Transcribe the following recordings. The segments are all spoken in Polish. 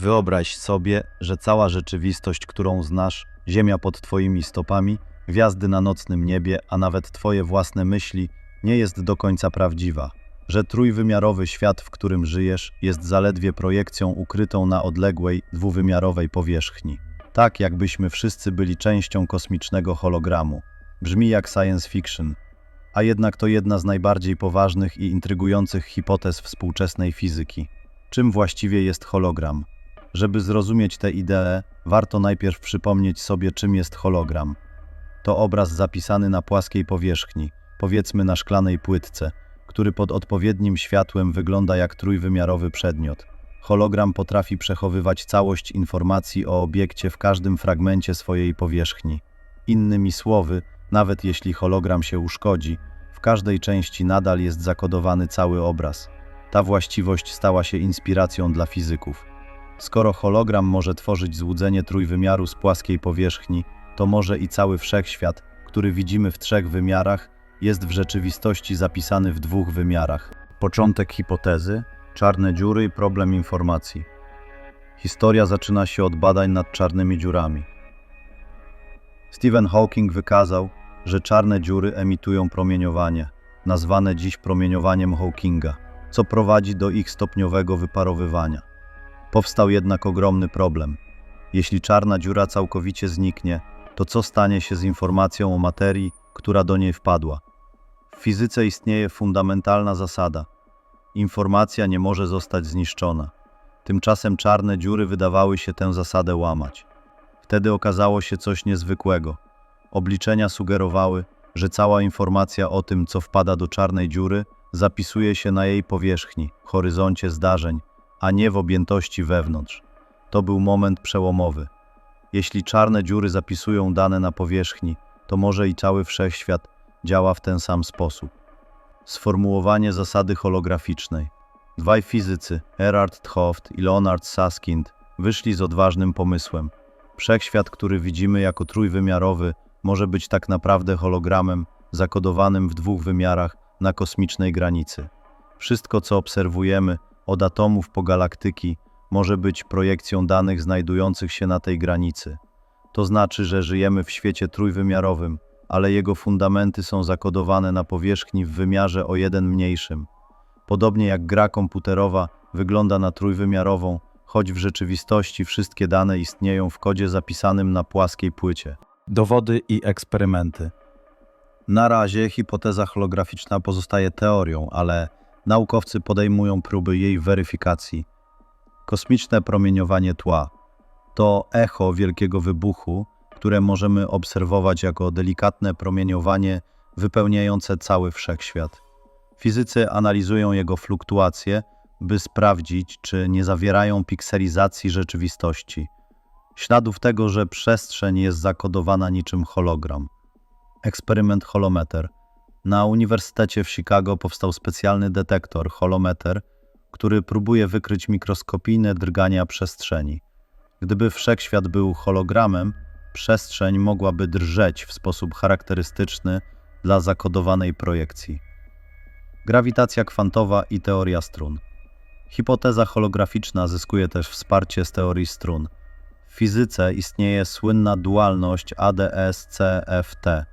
Wyobraź sobie, że cała rzeczywistość, którą znasz, ziemia pod twoimi stopami, gwiazdy na nocnym niebie, a nawet twoje własne myśli, nie jest do końca prawdziwa. Że trójwymiarowy świat, w którym żyjesz, jest zaledwie projekcją ukrytą na odległej, dwuwymiarowej powierzchni. Tak, jakbyśmy wszyscy byli częścią kosmicznego hologramu. Brzmi jak science fiction, a jednak to jedna z najbardziej poważnych i intrygujących hipotez współczesnej fizyki. Czym właściwie jest hologram? Żeby zrozumieć tę ideę, warto najpierw przypomnieć sobie, czym jest hologram. To obraz zapisany na płaskiej powierzchni, powiedzmy na szklanej płytce, który pod odpowiednim światłem wygląda jak trójwymiarowy przedmiot. Hologram potrafi przechowywać całość informacji o obiekcie w każdym fragmencie swojej powierzchni. Innymi słowy, nawet jeśli hologram się uszkodzi, w każdej części nadal jest zakodowany cały obraz. Ta właściwość stała się inspiracją dla fizyków. Skoro hologram może tworzyć złudzenie trójwymiaru z płaskiej powierzchni, to może i cały wszechświat, który widzimy w trzech wymiarach, jest w rzeczywistości zapisany w dwóch wymiarach. Początek hipotezy, czarne dziury i problem informacji. Historia zaczyna się od badań nad czarnymi dziurami. Stephen Hawking wykazał, że czarne dziury emitują promieniowanie, nazwane dziś promieniowaniem Hawkinga, co prowadzi do ich stopniowego wyparowywania. Powstał jednak ogromny problem. Jeśli czarna dziura całkowicie zniknie, to co stanie się z informacją o materii, która do niej wpadła? W fizyce istnieje fundamentalna zasada. Informacja nie może zostać zniszczona. Tymczasem czarne dziury wydawały się tę zasadę łamać. Wtedy okazało się coś niezwykłego. Obliczenia sugerowały, że cała informacja o tym, co wpada do czarnej dziury, zapisuje się na jej powierzchni, horyzoncie zdarzeń, a nie w objętości wewnątrz. To był moment przełomowy. Jeśli czarne dziury zapisują dane na powierzchni, to może i cały wszechświat działa w ten sam sposób. Sformułowanie zasady holograficznej. Dwaj fizycy, Erhard Tchoft i Leonard Susskind, wyszli z odważnym pomysłem. Wszechświat, który widzimy jako trójwymiarowy, może być tak naprawdę hologramem zakodowanym w dwóch wymiarach na kosmicznej granicy. Wszystko, co obserwujemy, od atomów po galaktyki, może być projekcją danych znajdujących się na tej granicy. To znaczy, że żyjemy w świecie trójwymiarowym, ale jego fundamenty są zakodowane na powierzchni w wymiarze o jeden mniejszym. Podobnie jak gra komputerowa wygląda na trójwymiarową, choć w rzeczywistości wszystkie dane istnieją w kodzie zapisanym na płaskiej płycie. Dowody i eksperymenty. Na razie hipoteza holograficzna pozostaje teorią, ale naukowcy podejmują próby jej weryfikacji. Kosmiczne promieniowanie tła to echo wielkiego wybuchu, które możemy obserwować jako delikatne promieniowanie wypełniające cały wszechświat. Fizycy analizują jego fluktuacje, by sprawdzić, czy nie zawierają pikselizacji rzeczywistości, śladów tego, że przestrzeń jest zakodowana niczym hologram. Eksperyment holometer. Na Uniwersytecie w Chicago powstał specjalny detektor holometer, który próbuje wykryć mikroskopijne drgania przestrzeni. Gdyby wszechświat był hologramem, przestrzeń mogłaby drżeć w sposób charakterystyczny dla zakodowanej projekcji. Grawitacja kwantowa i teoria strun. Hipoteza holograficzna zyskuje też wsparcie z teorii strun. W fizyce istnieje słynna dualność ADS-CFT,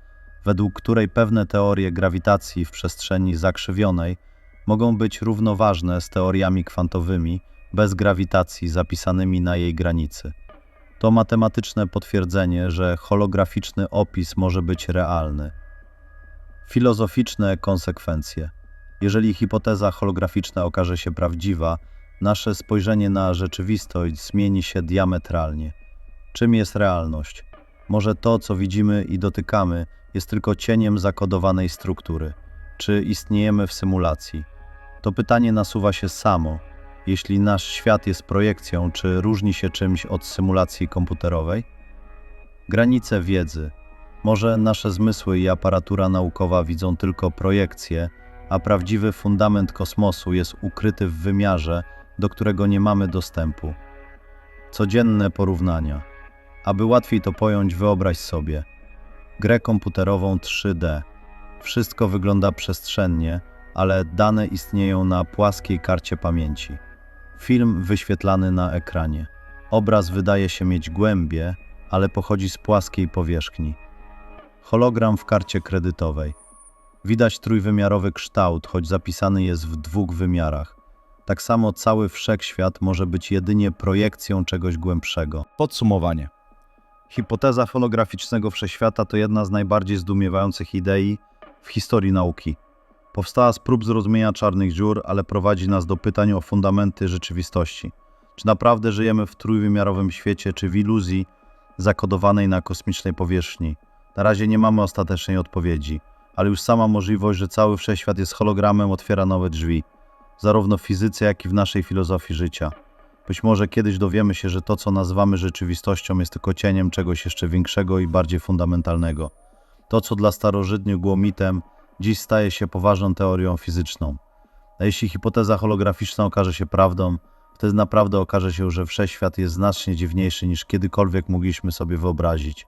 według której pewne teorie grawitacji w przestrzeni zakrzywionej mogą być równoważne z teoriami kwantowymi bez grawitacji zapisanymi na jej granicy. To matematyczne potwierdzenie, że holograficzny opis może być realny. Filozoficzne konsekwencje. Jeżeli hipoteza holograficzna okaże się prawdziwa, nasze spojrzenie na rzeczywistość zmieni się diametralnie. Czym jest realność? Może to, co widzimy i dotykamy, jest tylko cieniem zakodowanej struktury? Czy istniejemy w symulacji? To pytanie nasuwa się samo. Jeśli nasz świat jest projekcją, czy różni się czymś od symulacji komputerowej? Granice wiedzy. Może nasze zmysły i aparatura naukowa widzą tylko projekcje, a prawdziwy fundament kosmosu jest ukryty w wymiarze, do którego nie mamy dostępu. Codzienne porównania. Aby łatwiej to pojąć, wyobraź sobie grę komputerową 3D. Wszystko wygląda przestrzennie, ale dane istnieją na płaskiej karcie pamięci. Film wyświetlany na ekranie. Obraz wydaje się mieć głębie, ale pochodzi z płaskiej powierzchni. Hologram w karcie kredytowej. Widać trójwymiarowy kształt, choć zapisany jest w dwóch wymiarach. Tak samo cały wszechświat może być jedynie projekcją czegoś głębszego. Podsumowanie. Hipoteza holograficznego wszechświata to jedna z najbardziej zdumiewających idei w historii nauki. Powstała z prób zrozumienia czarnych dziur, ale prowadzi nas do pytań o fundamenty rzeczywistości. Czy naprawdę żyjemy w trójwymiarowym świecie, czy w iluzji zakodowanej na kosmicznej powierzchni? Na razie nie mamy ostatecznej odpowiedzi, ale już sama możliwość, że cały wszechświat jest hologramem, otwiera nowe drzwi, zarówno w fizyce, jak i w naszej filozofii życia. Być może kiedyś dowiemy się, że to, co nazywamy rzeczywistością, jest tylko cieniem czegoś jeszcze większego i bardziej fundamentalnego. To, co dla starożytnych było mitem, dziś staje się poważną teorią fizyczną. A jeśli hipoteza holograficzna okaże się prawdą, wtedy naprawdę okaże się, że wszechświat jest znacznie dziwniejszy niż kiedykolwiek mogliśmy sobie wyobrazić.